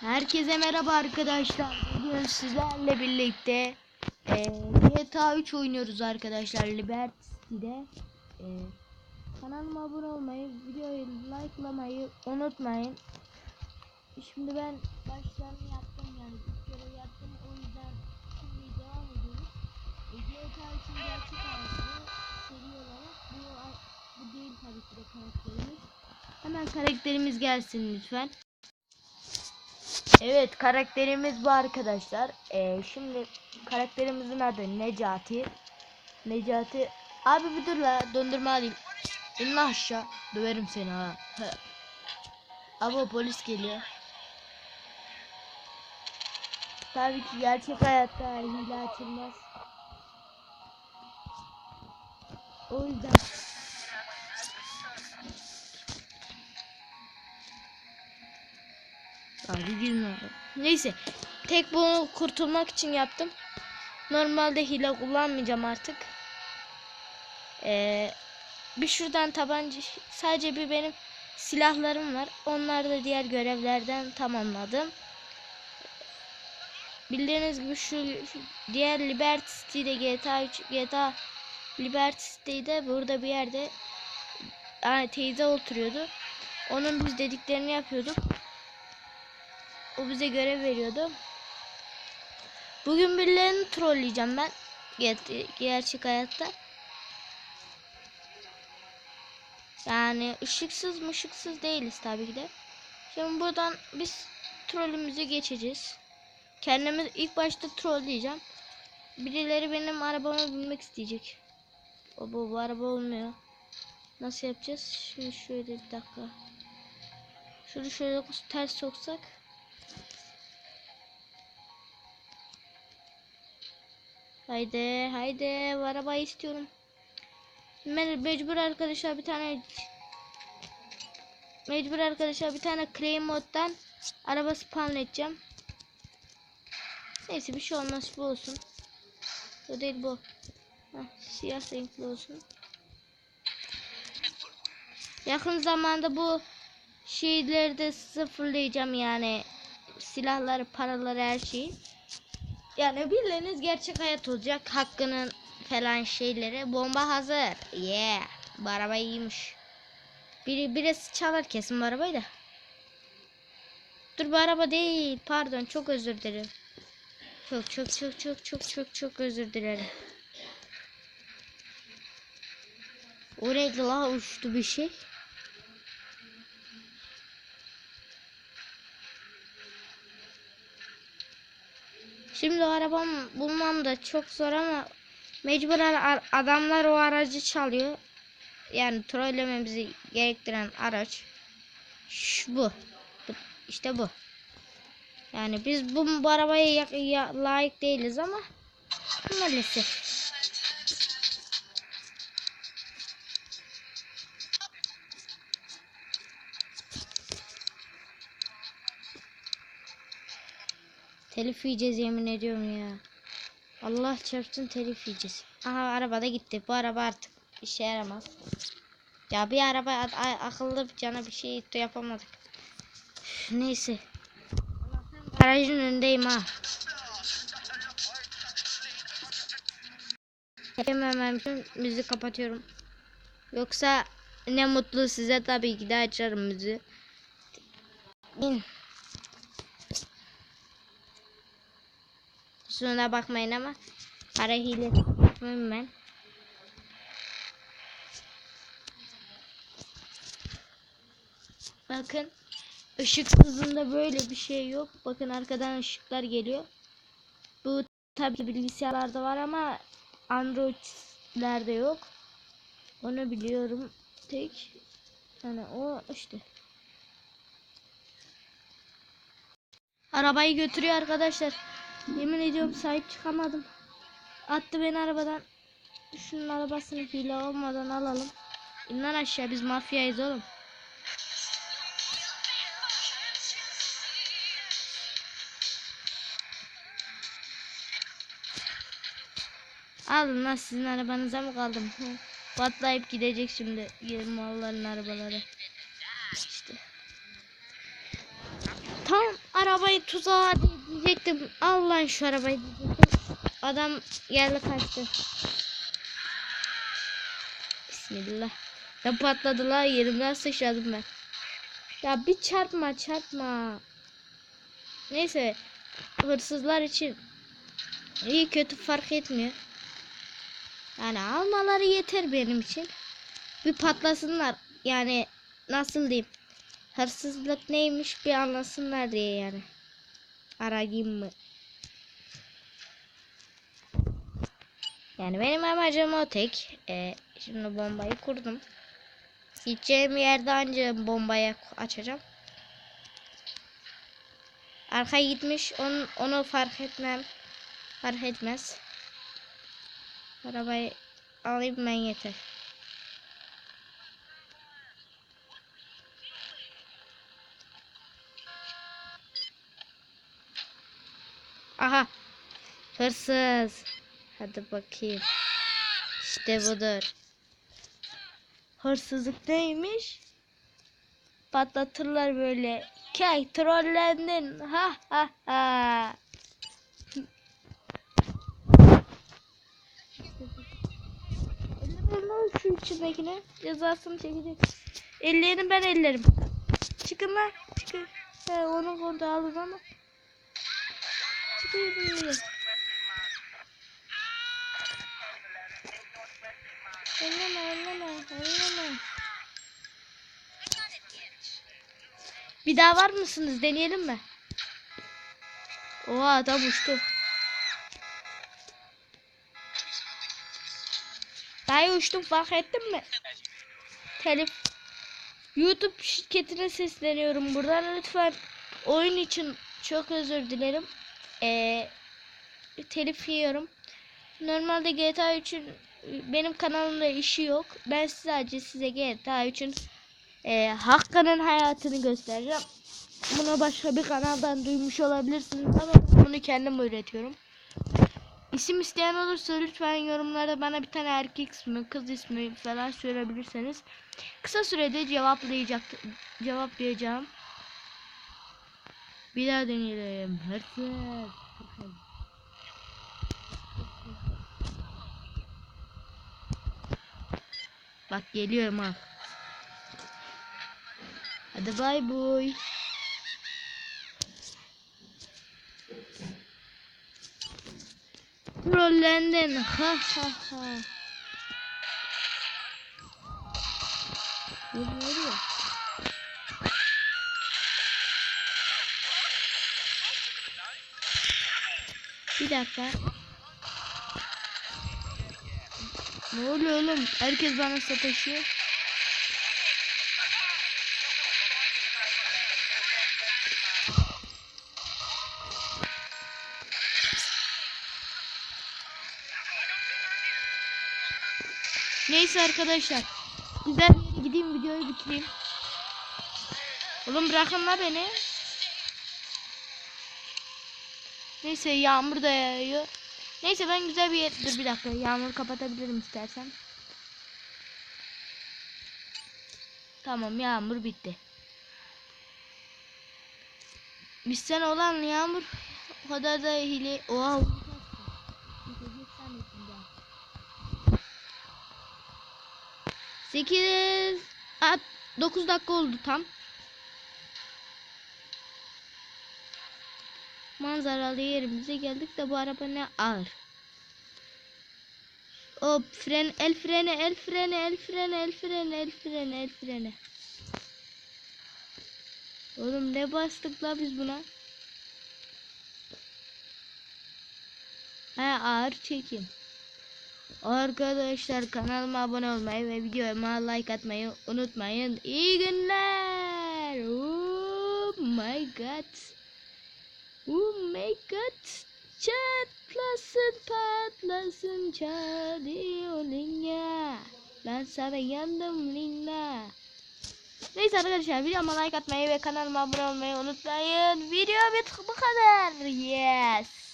Herkese merhaba arkadaşlar. Bugün sizlerle birlikte e, GTA 3 oynuyoruz arkadaşlar Liberty City'de. E, kanalıma abone olmayı, videoyu likelamayı unutmayın. Şimdi ben başlarını yaptım yani bir kere yaptım o yüzden şimdi devam ediyoruz. E, GTA 3'ün gerçek seri olarak bu, bu değil tabii ki de karakterimiz. Hemen karakterimiz gelsin lütfen. Evet karakterimiz bu arkadaşlar. Ee, şimdi karakterimizin adı Necati. Necati. Abi bir dur la döndürme alayım. İn aşağı. Döverim seni ha. O polis geliyor. Tabii ki gerçek hayatta hile açılmaz. O yüzden Abi girme. Neyse. Tek bunu kurtulmak için yaptım. Normalde hile kullanmayacağım artık. Ee, bir şuradan tabanca sadece bir benim silahlarım var. Onları da diğer görevlerden tamamladım. Bildiğiniz gibi şu, şu diğer Liberty City'de GTA 3 GTA Liberty City'de burada bir yerde yani teyze oturuyordu. Onun biz dediklerini yapıyorduk. O bize görev veriyordu. Bugün birilerini trolleyeceğim ben. Ger- Gerçek hayatta. Yani ışıksız mışıksız değiliz tabii ki de. Şimdi buradan biz trollümüzü geçeceğiz. Kendimi ilk başta trolleyeceğim. Birileri benim arabama binmek isteyecek. O bu, bu araba olmuyor. Nasıl yapacağız? Şimdi şöyle bir dakika. Şunu şöyle ters soksak. Haydi haydi araba istiyorum. Ben mecbur arkadaşlar bir tane mecbur arkadaşlar bir tane claim moddan araba spawn edeceğim. Neyse bir şey olmaz bu olsun. Bu değil bu. Heh, siyah renkli olsun. Yakın zamanda bu şeyleri de sıfırlayacağım yani silahları, paraları, her şeyi. Yani bildiğiniz gerçek hayat olacak. Hakkının falan şeyleri. Bomba hazır. Yeah. Bu araba iyiymiş. Biri, birisi çalar kesin bu arabayı da. Dur bu araba değil. Pardon çok özür dilerim. Çok çok çok çok çok çok çok özür dilerim. O neydi la uçtu bir şey. Şimdi arabam bulmam da çok zor ama mecbur ar- adamlar o aracı çalıyor. Yani trollememizi gerektiren araç şu bu. bu. İşte bu. Yani biz bu, bu arabaya ya- ya- layık değiliz ama maalesef. Telif yiyeceğiz yemin ediyorum ya. Allah çarpsın telif yiyeceğiz. Aha araba da gitti. Bu araba artık işe yaramaz. Ya bir araba akıllı bir cana bir şey yapamadık. Neyse. Garajın önündeyim ha. Hemen müziği kapatıyorum. Yoksa ne mutlu size tabii ki de açarım müziği. İn. Kusuruna bakmayın ama para hile yapmayayım ben. Bakın ışıksızında böyle bir şey yok. Bakın arkadan ışıklar geliyor. Bu tabii ki bilgisayarlarda var ama Android'lerde yok. Onu biliyorum tek. Yani o işte. Arabayı götürüyor arkadaşlar. Yemin ediyorum sahip çıkamadım. Attı beni arabadan. Şunun arabasını hile olmadan alalım. İnden aşağı biz mafyayız oğlum. Alın lan sizin arabanıza mı kaldım? Patlayıp gidecek şimdi malların arabaları. İşte. tam arabayı tuzağa diyecektim. Al lan şu arabayı diyecektim. Adam geldi kaçtı. Bismillah. Ya patladı la yerimden sıçradım ben. Ya bir çarpma çarpma. Neyse. Hırsızlar için iyi kötü fark etmiyor. Yani almaları yeter benim için. Bir patlasınlar. Yani nasıl diyeyim? Hırsızlık neymiş bir anlasınlar diye yani. Arayayım mı? Yani benim amacım o tek. Ee, şimdi bombayı kurdum. Gideceğim yerde anca bombayı açacağım. Arka gitmiş. Onu, onu fark etmem. Fark etmez. Arabayı alayım ben yeter. Aha. Hırsız. Hadi bakayım. İşte budur. Hırsızlık neymiş? Patlatırlar böyle. Kay trollendin. Ha ha ha. Ellerim lan şu içindekine. Cezasını çekecek. Ellerini ben ellerim. Çıkın lan. Çıkın. He, onu burada alır ama. Çıkın. Elleme elleme elleme. Bir daha var mısınız? Deneyelim mi? Oha adam uçtu. Daha uçtum fark ettin mi? Telif. YouTube şirketine sesleniyorum. Buradan lütfen oyun için çok özür dilerim. Ee, telif yiyorum. Normalde GTA 3'ün benim kanalımda işi yok. Ben sadece size GTA 3'ün e, Hakkı'nın hayatını göstereceğim. Bunu başka bir kanaldan duymuş olabilirsiniz ama bunu kendim üretiyorum. İsim isteyen olursa lütfen yorumlarda bana bir tane erkek ismi, kız ismi falan söyleyebilirseniz kısa sürede cevaplayacak cevaplayacağım. Bir daha deneyelim. Hırsız. Bak geliyorum ha. Hadi bay bay. Trollendin. Ha ha ha. Ne oluyor? Bir dakika. Ne oluyor oğlum? Herkes bana sataşıyor. Neyse arkadaşlar. Güzel bir yere gideyim videoyu bitireyim. Oğlum bırakın la beni. Neyse yağmur da yağıyor. Neyse ben güzel bir yer... Dur bir dakika yağmur kapatabilirim istersen. Tamam yağmur bitti. Bizden olan yağmur o kadar da hile... Oha. Sekiz... At, dokuz dakika oldu tam. Manzaralı yerimize geldik de bu araba ne ağır. Hop fren el freni el freni el freni el freni el freni el freni. Oğlum ne bastık la biz buna? He ağır çekim. Arkadaşlar kanalıma abone olmayı ve videoma like atmayı unutmayın. İyi günler. Oh my god. Oh my god. Çatlasın patlasın çalıyor linga. Ben sana yandım linga. Neyse arkadaşlar videoma like atmayı ve kanalıma abone olmayı unutmayın. Video bu kadar. Yes.